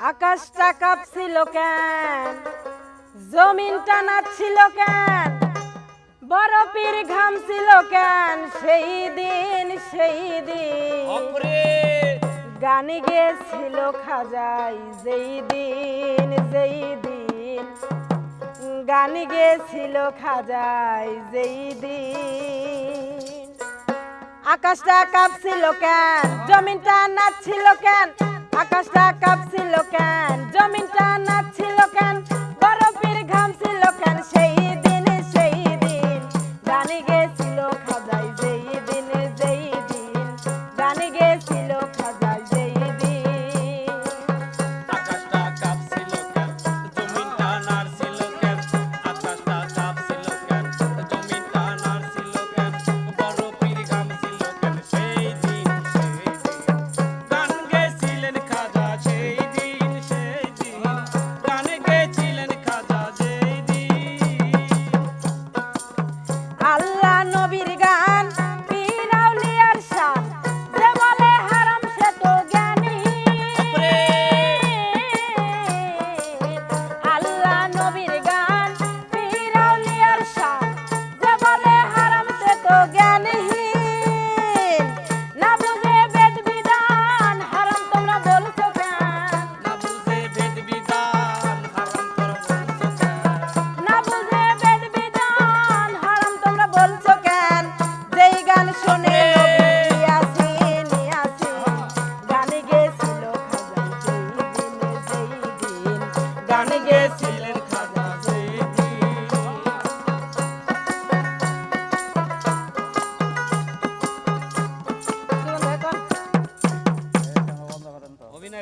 আকাশটা কাঁপছিল কেন? জমিনটা নাচছিল কেন? বরফের ঘামছিল কেন? সেই দিন সেই দিন। গানে গেছিল খাজাই যেই দিন যেই দিন। গানে গেছিল খাজাই যেই দিন। আকাশটা কাঁপছিল কেন? জমিনটা নাচছিল কেন? আকাশটা niggas.